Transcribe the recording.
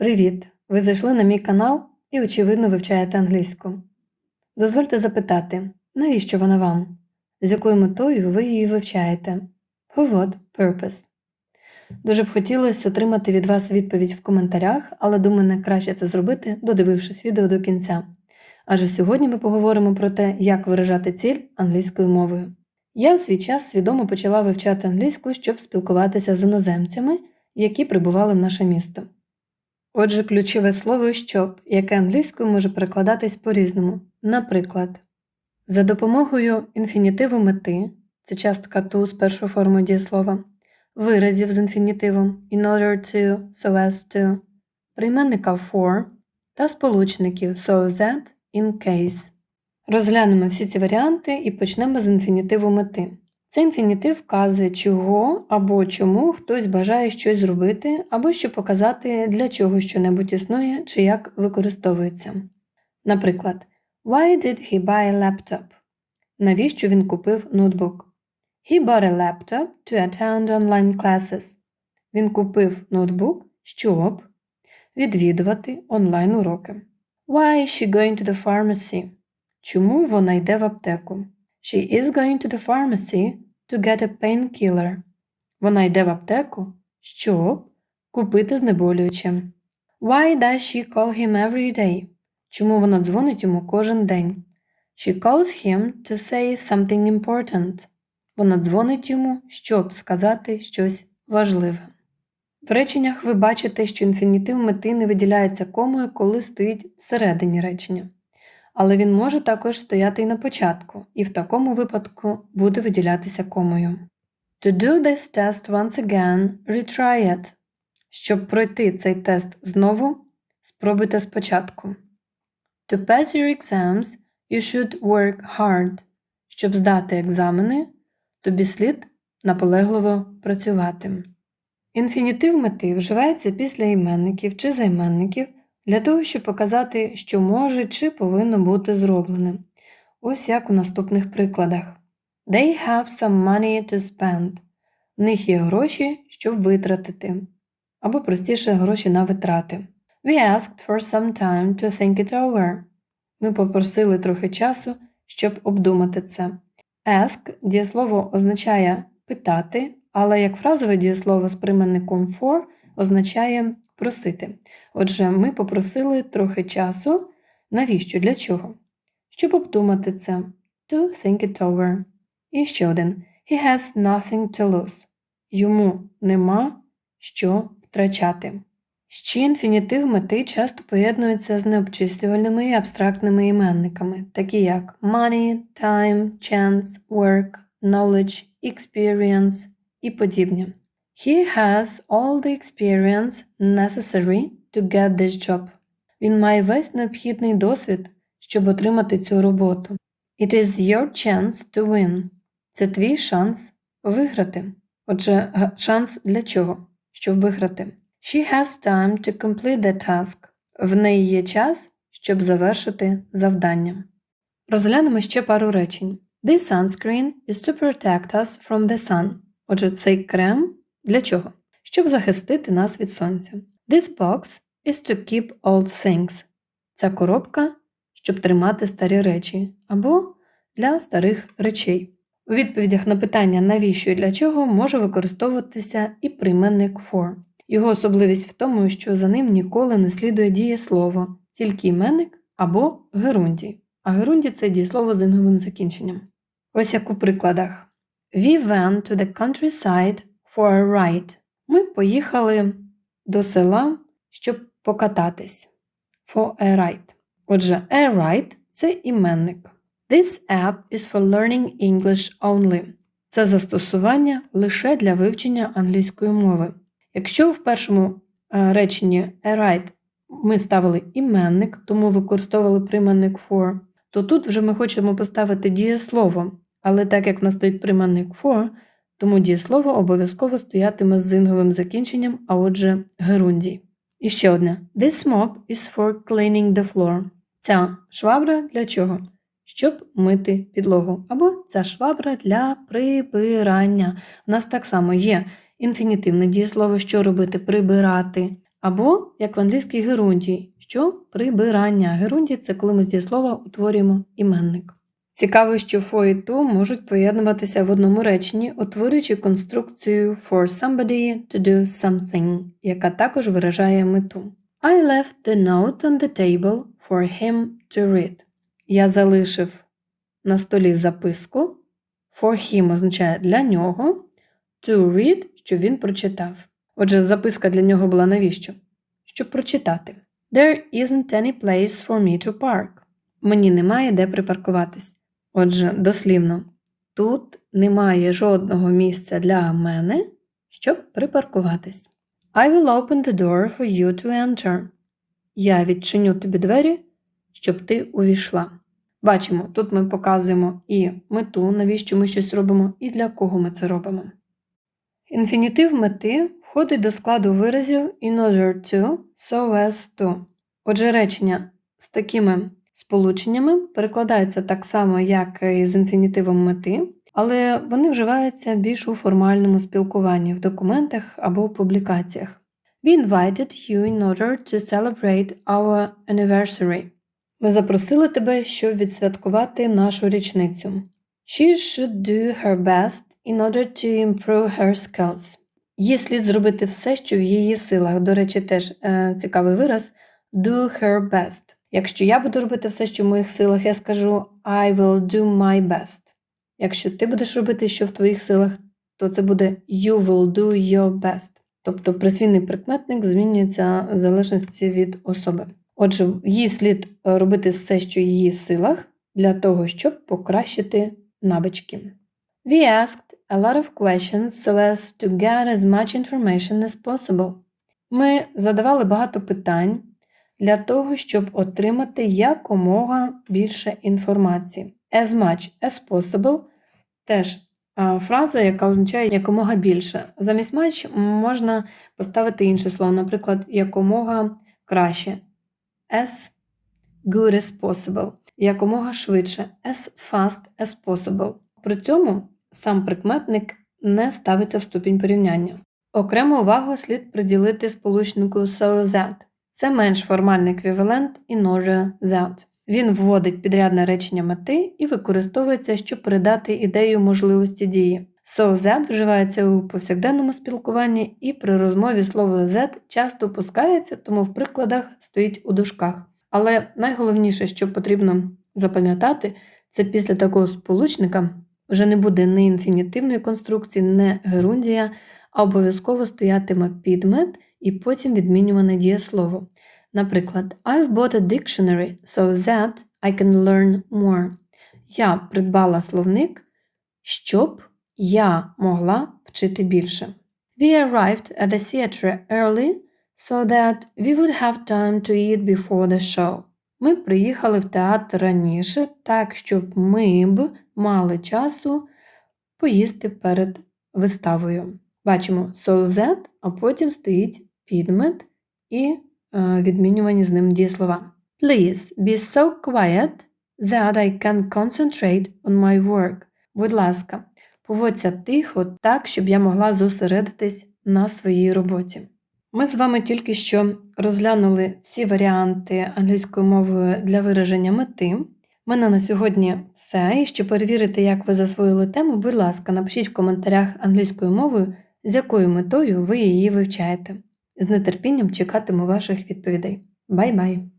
Привіт! Ви зайшли на мій канал і, очевидно, вивчаєте англійську. Дозвольте запитати, навіщо вона вам? З якою метою ви її вивчаєте? For what purpose? Дуже б хотілося отримати від вас відповідь в коментарях, але думаю, найкраще це зробити, додивившись відео до кінця. Адже сьогодні ми поговоримо про те, як виражати ціль англійською мовою. Я в свій час свідомо почала вивчати англійську, щоб спілкуватися з іноземцями, які прибували в наше місто. Отже, ключове слово щоб, яке англійською може перекладатись по-різному. Наприклад, за допомогою інфінітиву мети це частка to з першою формою дієслова, виразів з інфінітивом in order to, so as to, прийменника for та сполучників so that, in case. Розглянемо всі ці варіанти і почнемо з інфінітиву мети. Цей інфінітив вказує, чого або чому хтось бажає щось зробити, або щоб показати, для чого що-небудь існує чи як використовується. Наприклад, Why did he buy a laptop? Навіщо він купив ноутбук? He bought a laptop to attend online classes. Він купив ноутбук, щоб відвідувати онлайн уроки. Why is she going to the pharmacy? Чому вона йде в аптеку? She is going to the pharmacy to get a painkiller. Вона йде в аптеку, щоб купити знеболююче. Why does she call him every day? Чому вона дзвонить йому кожен день? She calls him to say something important. Вона дзвонить йому, щоб сказати щось важливе. В реченнях ви бачите, що інфінітив мети не виділяється комою, коли стоїть всередині речення але він може також стояти і на початку, і в такому випадку буде виділятися комою. To do this test once again, retry it. Щоб пройти цей тест знову, спробуйте спочатку. To pass your exams, you should work hard. Щоб здати екзамени, тобі слід наполегливо працювати. Інфінітив мети вживається після іменників чи займенників для того, щоб показати, що може чи повинно бути зроблене. Ось як у наступних прикладах. They have some money to spend. В них є гроші, щоб витратити. Або простіше гроші на витрати. We asked for some time to think it over. Ми попросили трохи часу, щоб обдумати це. Ask дієслово означає питати, але як фразове дієслово з прийменником for означає просити. Отже, ми попросили трохи часу. Навіщо? Для чого? Щоб обдумати це. To think it over. І ще один. He has nothing to lose. Йому нема що втрачати. Ще інфінітив мети часто поєднуються з необчислювальними і абстрактними іменниками, такі як money, time, chance, work, knowledge, experience і подібні. He has all the experience necessary to get this job. Він має весь необхідний досвід, щоб отримати цю роботу. It is your chance to win. Це твій шанс виграти. Отже, шанс для чого? Щоб виграти. She has time to complete the task. В неї є час, щоб завершити завдання. Розглянемо ще пару речень. This sunscreen is to protect us from the sun. Отже, цей крем для чого? Щоб захистити нас від сонця. This box is to keep old things. Ця коробка, щоб тримати старі речі, або для старих речей. У відповідях на питання, навіщо і для чого, може використовуватися і прийменник for. Його особливість в тому, що за ним ніколи не слідує дієслово, тільки іменник або герундій. А герундій це дієслово з інговим закінченням. Ось як у прикладах. We went to the countryside for a ride. Ми поїхали до села, щоб покататись. For a ride. Отже, a ride це іменник. This app is for learning English only. Це застосування лише для вивчення англійської мови. Якщо в першому е, реченні a ride ми ставили іменник, тому використовували прийменник for, то тут вже ми хочемо поставити дієслово. Але так як в нас стоїть прийменник for, тому дієслово обов'язково стоятиме з зинговим закінченням, а отже, герундій. І ще одне: This mop is for cleaning the floor. Ця швабра для чого? Щоб мити підлогу. Або ця швабра для прибирання. У нас так само є інфінітивне дієслово, що робити прибирати, Або, як в англійській герундії, що прибирання. Герундій це коли ми з дієслова утворюємо іменник. Цікаво, що for і to можуть поєднуватися в одному реченні, утворюючи конструкцію for somebody to do something, яка також виражає мету. I left the note on the table for him to read. Я залишив на столі записку. For him означає для нього. To read, що він прочитав. Отже, записка для нього була навіщо? Щоб прочитати. There isn't any place for me to park. Мені немає де припаркуватись. Отже, дослівно, тут немає жодного місця для мене, щоб припаркуватись. I will open the door for you to enter. Я відчиню тобі двері, щоб ти увійшла. Бачимо, тут ми показуємо і мету, навіщо ми щось робимо, і для кого ми це робимо. Інфінітив мети входить до складу виразів in order to, so as to. Отже, речення з такими сполученнями перекладаються так само, як і з інфінітивом мети, але вони вживаються більш у формальному спілкуванні в документах або публікаціях. We invited you in order to celebrate our anniversary. Ми запросили тебе, щоб відсвяткувати нашу річницю. She should do her best in order to improve her skills. Їй слід зробити все, що в її силах. До речі, теж е, цікавий вираз do her best. Якщо я буду робити все, що в моїх силах, я скажу I will do my best. Якщо ти будеш робити, що в твоїх силах, то це буде you will do your best. Тобто присвійний прикметник змінюється в залежності від особи. Отже, їй слід робити все, що в її силах, для того, щоб покращити навички. We asked a lot of questions so as to get as much information as possible. Ми задавали багато питань для того, щоб отримати якомога більше інформації. As much as possible теж фраза, яка означає якомога більше. Замість much можна поставити інше слово, наприклад, якомога краще. As good as possible. Якомога швидше. As fast as possible. При цьому сам прикметник не ставиться в ступінь порівняння. Окрему увагу слід приділити сполучнику so that. Це менш формальний еквівалент order that. Він вводить підрядне речення мети і використовується, щоб передати ідею можливості дії. So that вживається у повсякденному спілкуванні, і при розмові слово that часто опускається, тому в прикладах стоїть у дужках. Але найголовніше, що потрібно запам'ятати, це після такого сполучника вже не буде не інфінітивної конструкції, не герундія, а обов'язково стоятиме підмет і потім відмінюване дієслово. Наприклад, I've bought a dictionary so that I can learn more. Я придбала словник, щоб я могла вчити більше. We arrived at the theatre early so that we would have time to eat before the show. Ми приїхали в театр раніше, так, щоб ми б мали часу поїсти перед виставою. Бачимо so that, а потім стоїть підмет і е, відмінювані з ним дієслова. Please be so quiet that I can concentrate on my work. Будь ласка, поводься тихо, так, щоб я могла зосередитись на своїй роботі. Ми з вами тільки що розглянули всі варіанти англійської мови для вираження мети. У мене на сьогодні все. І щоб перевірити, як ви засвоїли тему, будь ласка, напишіть в коментарях англійською мовою, з якою метою ви її вивчаєте. З нетерпінням чекатиму ваших відповідей. Бай-бай!